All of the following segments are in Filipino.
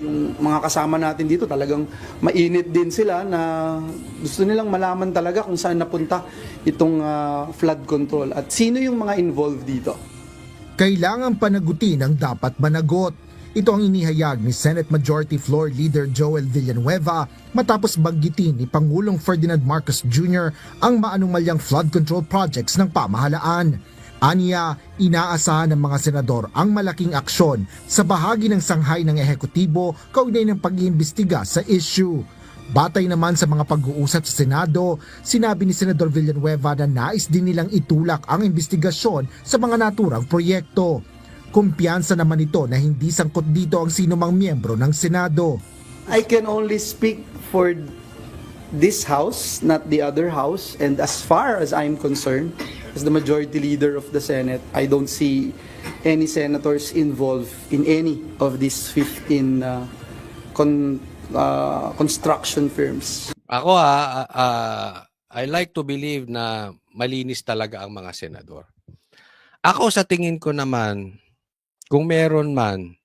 Yung mga kasama natin dito talagang mainit din sila na gusto nilang malaman talaga kung saan napunta itong ah, flood control at sino yung mga involved dito. Kailangan panagutin ang dapat managot. Ito ang inihayag ni Senate Majority Floor Leader Joel Villanueva matapos banggitin ni Pangulong Ferdinand Marcos Jr. ang maanumalyang flood control projects ng pamahalaan. Aniya, inaasahan ng mga senador ang malaking aksyon sa bahagi ng sanghay ng ehekutibo kaugnay ng pag-iimbestiga sa issue. Batay naman sa mga pag-uusap sa Senado, sinabi ni Senador Villanueva na nais din nilang itulak ang investigasyon sa mga naturang proyekto. Kumpiyansa naman ito na hindi sangkot dito ang sinumang miyembro ng Senado. I can only speak for this house, not the other house. And as far as I'm concerned, as the majority leader of the Senate, I don't see any senators involved in any of these 15 uh, con, uh, construction firms. Ako ha, ah, I like to believe na malinis talaga ang mga senador. Ako sa tingin ko naman, kung meron man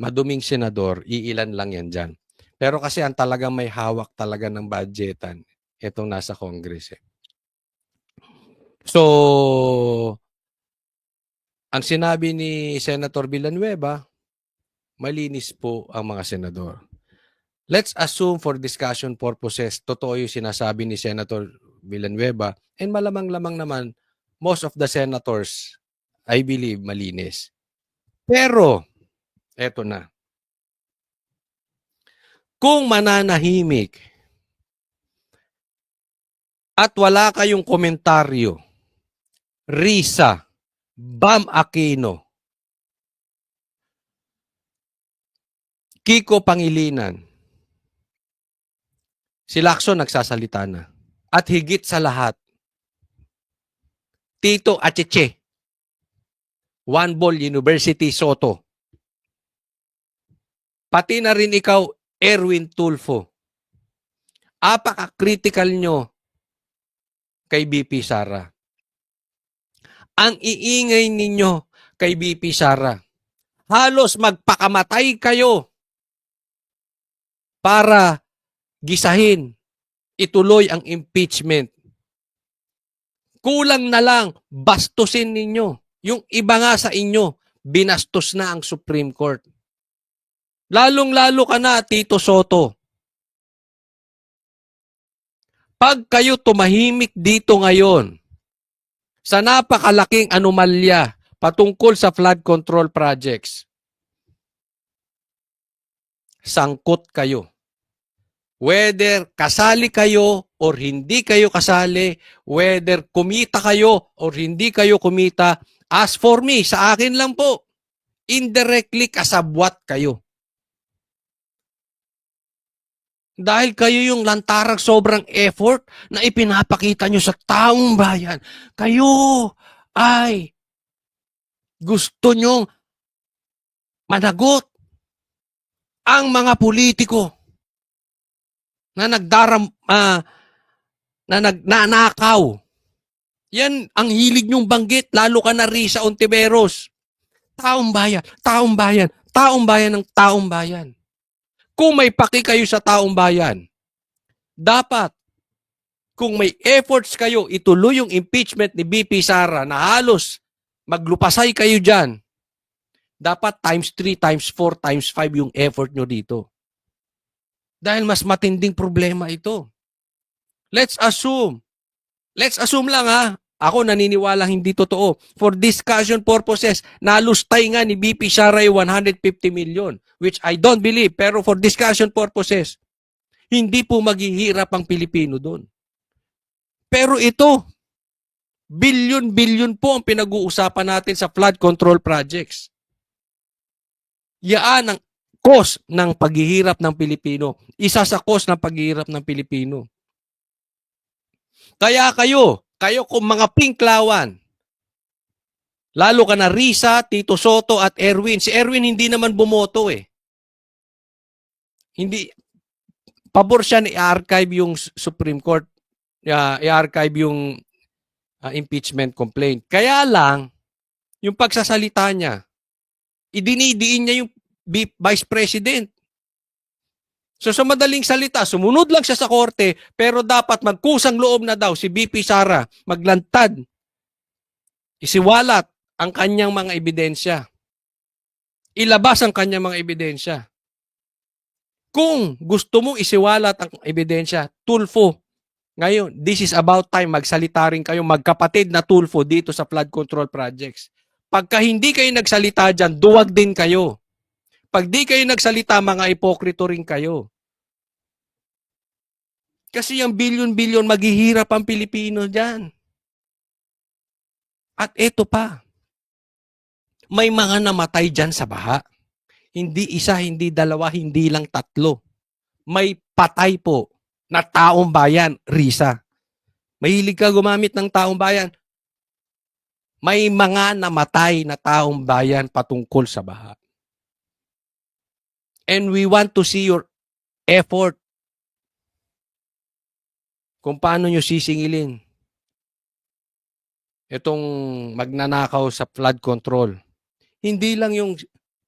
maduming senador, iilan lang yan dyan. Pero kasi ang talagang may hawak talaga ng budgetan, itong nasa Congress. Eh. So, ang sinabi ni Senator Villanueva, malinis po ang mga senador. Let's assume for discussion purposes, totoo yung sinasabi ni Senator Villanueva and malamang-lamang naman, most of the senators, I believe, malinis. Pero, eto na. Kung mananahimik at wala kayong komentaryo, Risa, Bam Aquino, Kiko Pangilinan, si Lacson nagsasalita na. At higit sa lahat, Tito Acheche, One Ball University Soto. Pati na rin ikaw, Erwin Tulfo. Apaka-critical nyo kay BP Sara. Ang iingay ninyo kay BP Sara. Halos magpakamatay kayo para gisahin, ituloy ang impeachment. Kulang na lang, bastusin ninyo. Yung iba nga sa inyo, binastos na ang Supreme Court. Lalong-lalo ka na, Tito Soto. Pag kayo tumahimik dito ngayon sa napakalaking anomalya patungkol sa flood control projects, sangkot kayo. Whether kasali kayo or hindi kayo kasali, whether kumita kayo or hindi kayo kumita, as for me, sa akin lang po, indirectly kasabwat kayo. Dahil kayo yung lantarang sobrang effort na ipinapakita nyo sa taong bayan. Kayo ay gusto nyong managot ang mga politiko na nagdaram ah, na nagnanakaw. Yan ang hilig nyong banggit, lalo ka na Risa Ontiveros. Taong bayan, taong bayan, taong bayan ng taong bayan. Kung may paki kayo sa taong bayan, dapat kung may efforts kayo, ituloy yung impeachment ni BP Sara na halos maglupasay kayo dyan, dapat times 3, times 4, times 5 yung effort nyo dito. Dahil mas matinding problema ito. Let's assume. Let's assume lang ha. Ako naniniwala hindi totoo. For discussion purposes, nalustay nga ni BP Sara yung 150 million, which I don't believe. Pero for discussion purposes, hindi po maghihirap ang Pilipino doon. Pero ito, billion-billion po ang pinag-uusapan natin sa flood control projects. Yaan ang cause ng paghihirap ng Pilipino. Isa sa cause ng paghihirap ng Pilipino. Kaya kayo, kayo kung mga pinklawan, lalo ka na Risa, Tito Soto at Erwin. Si Erwin hindi naman bumoto eh. Hindi, pabor siya na i-archive yung Supreme Court, uh, i-archive yung uh, impeachment complaint. Kaya lang, yung pagsasalita niya, idinidiin niya yung Vi- Vice President. So sa madaling salita, sumunod lang siya sa korte, pero dapat magkusang loob na daw si BP Sara, maglantad, isiwalat ang kanyang mga ebidensya. Ilabas ang kanyang mga ebidensya. Kung gusto mo isiwalat ang ebidensya, tulfo. Ngayon, this is about time magsalita rin kayo magkapatid na tulfo dito sa flood control projects. Pagka hindi kayo nagsalita dyan, duwag din kayo. Pag di kayo nagsalita, mga ipokrito rin kayo. Kasi yung bilyon-bilyon maghihirap ang Pilipino dyan. At eto pa, may mga namatay dyan sa baha. Hindi isa, hindi dalawa, hindi lang tatlo. May patay po na taong bayan, Risa. Mahilig ka gumamit ng taong bayan. May mga namatay na taong bayan patungkol sa baha. And we want to see your effort kung paano nyo sisingilin itong magnanakaw sa flood control. Hindi lang yung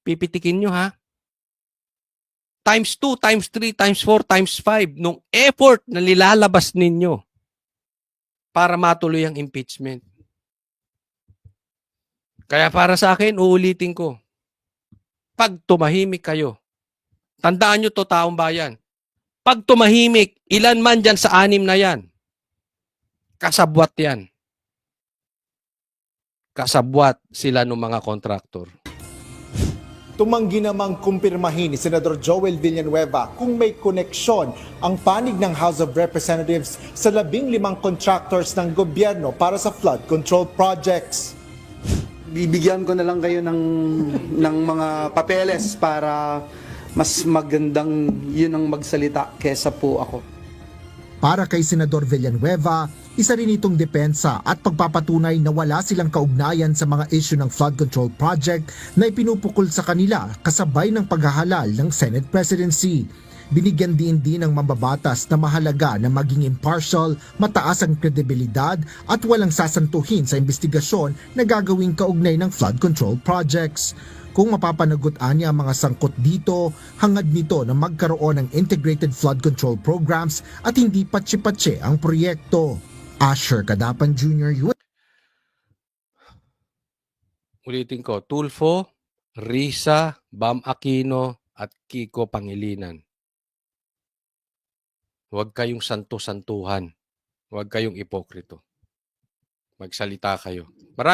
pipitikin nyo ha. Times 2, times 3, times 4, times 5 nung effort na nilalabas ninyo para matuloy ang impeachment. Kaya para sa akin, uulitin ko. Pag tumahimik kayo, tandaan nyo to taong bayan, pag tumahimik, ilan man dyan sa anim na yan, kasabwat yan. Kasabwat sila ng mga kontraktor. Tumanggi namang kumpirmahin ni Senador Joel Villanueva kung may koneksyon ang panig ng House of Representatives sa labing limang contractors ng gobyerno para sa flood control projects. Bibigyan ko na lang kayo ng, ng mga papeles para mas magandang yun ang magsalita kesa po ako. Para kay Senador Villanueva, isa rin itong depensa at pagpapatunay na wala silang kaugnayan sa mga issue ng flood control project na ipinupukol sa kanila kasabay ng paghahalal ng Senate presidency. Binigyan din din ng mambabatas na mahalaga na maging impartial, mataas ang kredibilidad at walang sasantuhin sa investigasyon na gagawing kaugnay ng flood control projects. Kung mapapanagutan ang mga sangkot dito, hangad nito na magkaroon ng integrated flood control programs at hindi patsi-patsi ang proyekto. Asher Kadapan Jr. U- Ulitin ko, Tulfo, Risa, Bam Aquino, at Kiko Pangilinan. Huwag kayong santo-santuhan. Huwag kayong ipokrito. Magsalita kayo. Marami